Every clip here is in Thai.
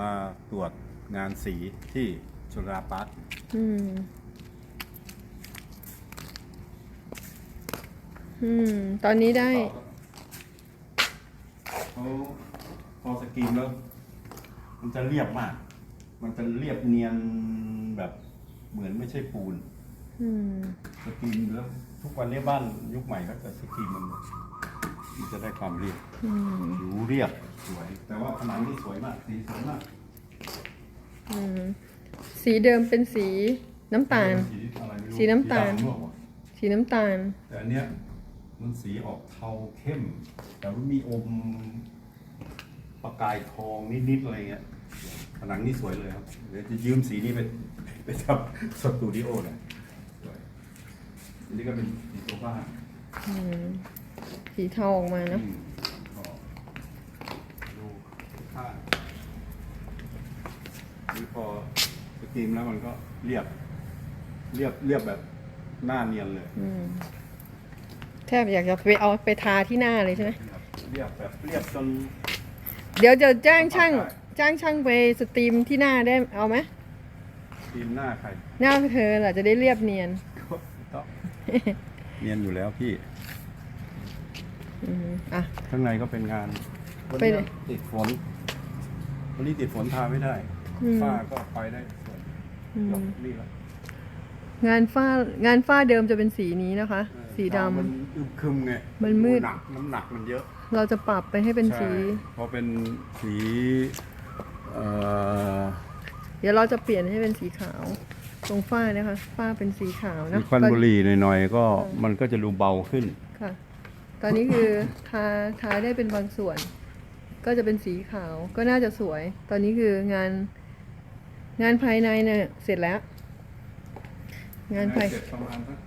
มาตรวจงานสีที่จุฬาปาร์คอืม อืม ตอนนี้ได้ เขาพอสกรีมแล้วมันจะเรียบมาก มันจะเรียบเนียนแบบเหมือนไม่ใช่ปูน อืม สกรีมแล้วทุกวันนี้บ้านยุคใหม่ก็จะสกรีมมันมันจะได้ความเรียบอืม ผิวเรียบสวย แต่ว่าผนังนี่สวยมากสีสวยมากอืมสีเดิมเป็นสีน้ำตาล สีอะไรไม่รู้สีน้ำตาล สีดำหรือเปล่าวะสีน้ำตาล แต่อันเนี้ยมันสีออกเทาเข้ม แต่ว่ามีอมประกายทองนิดๆอะไรเงี้ยผนังนี่สวยเลยครับเดี๋ยวจะยืมสีนี้ไปไปทำสตูดิโอเลยสวยอันนี้ก็เป็นสีโซฟาอืมสีเทาออกมาเนอะอืมก็ดู ข้างนี่พอสกรีมแล้วมันก็เรียบ เรียบเรียบแบบหน้าเนียนเลยอืมแทบอยากจะไปเอาไปทาที่หน้าเลยใช่ไหมเรียบแบบเรียบจน เดี๋ยวจะจ้างช่างจ้างช่างไปสตรีมที่หน้าได้เอาไหมทีมหน้าใครหน้าเธอแหละจะได้เรียบเนียน ก็เนียนอยู่แล้วพี่ อืมอะ ข้างในก็เป็นงานวันไปนี้เลยติดฝน วันนี้ติดฝนทาไม่ได้ อืม ฝ้าก็ไปได้สวยอืมยกนี่ละงานฝ้างานฝ้าเดิมจะเป็นสีนี้นะคะสีดำ มันอึมครึมไงมันมืด หนักน้ำหนักมันเยอะเราจะปรับไปให้เป็นสี ใช่พอเป็นสีเอ่อเดี๋ยวเราจะเปลี่ยนให้เป็นสีขาว ตรงฝ้านะคะ ฝ้าเป็นสีขาวสีนะควันก็บุหรี่หน่อยๆก็มันก็จะดูเบาขึ้น ค่ะ ตอนนี้คือทาทาได้เป็นบางส่วน ก็จะเป็นสีขาวก็น่าจะสวย ตอนนี้คืองานงานภายในเนี่ยเสร็จแล้ว งานภายเสร็จประมาณสัก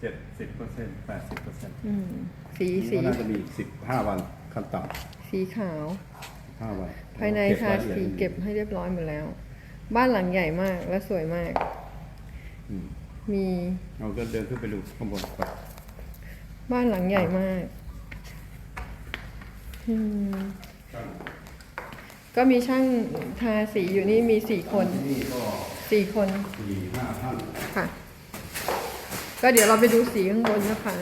เจ็ดสิบเปอร์เซ็นต์แปดสิบเปอร์เซ็นต์อืมสีนี่สีก็น่าจะมีสิบห้าวันขั้นต่สีขาวำห้าวันภายในทาสีเก็บให้เรียบร้อยหมดแล้ว บ้านหลังใหญ่มากและสวยมากอืมมีเราก็เดินขึ้นไปดูข้างบนไปบ้านหลังใหญ่มาก อืม ก็มีช่างทาสีอยู่นี่มีสี่คนที่นี่ก็สี่คนสี่ห้าท่านค่ะ ก็เดี๋ยวเราไปดูสีข้างบนนะคะ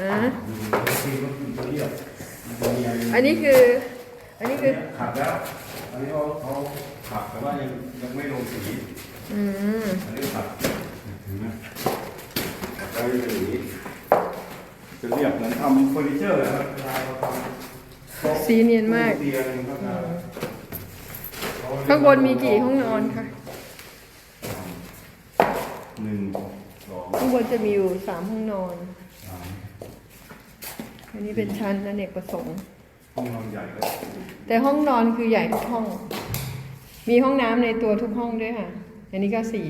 ดูที่รถมันจะเรียบมันจะมีอะไรอันนี้คือ อันนี้คือ ขัดแล้ว อันนี้เขาเขาขัดแต่ว่ายังยังไม่ลงสีอืมอันนี้ขัดถึงไหมขัดแล้วยังเป็นอย่างนี้จะเรียบเหมือนทำเฟอร์นิเจอร์เลยครับเวลาเราทำโต๊ะ สีเนียนมาก เตียงก็จะข้างบนมีกี่ห้องนอนคะหนึ่งสองข้างบนจะมีอยู่สามห้องนอน สามอันนี้เป็นชั้นอเนกประสงค์ ห้องนอนใหญ่ก็แต่ห้องนอนคือใหญ่ทุกห้อง มีห้องน้ำในตัวทุกห้องด้วยค่ะ อันนี้ก็สี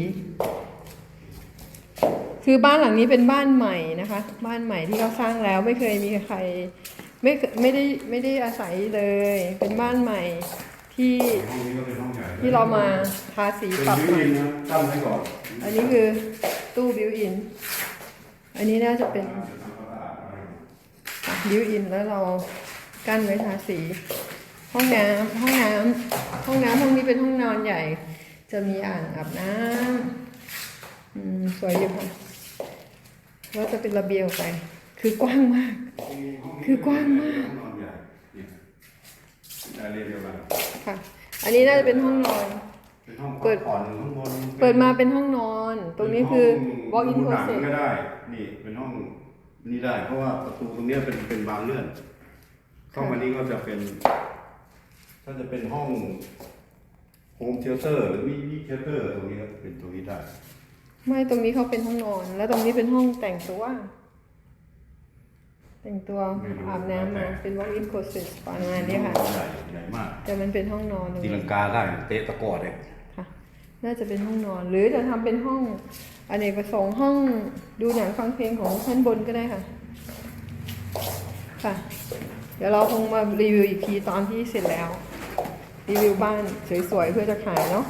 คือบ้านหลังนี้เป็นบ้านใหม่นะคะ บ้านใหม่ที่เขาสร้างแล้วไม่เคยมีใคร ไม่เคไม่ได้ไม่ได้อาศัยเลย เป็นบ้านใหม่ที่ห้องนี้ก็เป็นห้องใหญ่ที่เรามาทาสีเป็นปรับวิใหม่วนะตั้งไว้ก่อนอันนี้คือตู้บิวอิน อันนี้น่าจะเป็นบิวอินแล้วเรากั้นไว้ทาสี ห้องน้ำห้องน้ำห้องน้ำห้องนี้เป็นห้องนอนใหญ่ จะมีอ่างอาบน้ำอืมสวยอยู่ค่ะแล้วจะเป็นระเบียงออกไป คือกว้างมาก คือกว้างมากห้องนอนใหญ่เนี่ยแต่เรียนเดียวกันค่ะ อันนี้น่าจะเป็นห้องนอนเป็นห้องเปิดผ่อนข้างบนเปิดมาเป็นห้องนอน ตรงนี้คือ walk in ดูหนัง closet ก็ได้ นี่เป็นห้องนี่ได้ เพราะว่าประตูตรงเนี้ยเป็นเป็นบานเลื่อนเข้ามานี้ก็จะเป็นถ้าจะเป็นห้องโฮมเทเตอร์หรือวิวิเทเตอร์ตรงนี้ก็เป็นตรงนี้ได้ ไม่ตรงนี้เขาเป็นห้องนอน แล้วตรงนี้เป็นห้องแต่งตัว แต่งตัวอาบน้ำมาเป็น walk in closet ประมาณนี้ค่ะ ใหญ่ใหญ่มากแต่มันเป็นห้องนอนตรงตีนี้ลังกาได้เตะตะกร้อเลยค่ะ น่าจะเป็นห้องนอน หรือจะทำเป็นห้องอเนกประสงค์ห้องดูหนังฟังเพลงของชั้นบนก็ได้ค่ะ ค่ะ เดี๋ยวเราคงมารีวิวอีกทีตอนที่เสร็จแล้ว รีวิวบ้านสวยๆเพื่อจะขายเนาะ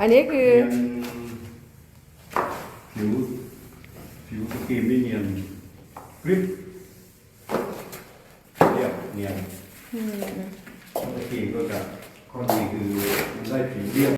อันนี้คือเนียนผิวผิวสกรีมนี่เนียนกริบ เรียบเนียนอืมสกรีมก็จะคข้อดีคือมันได้ผิวเรียบ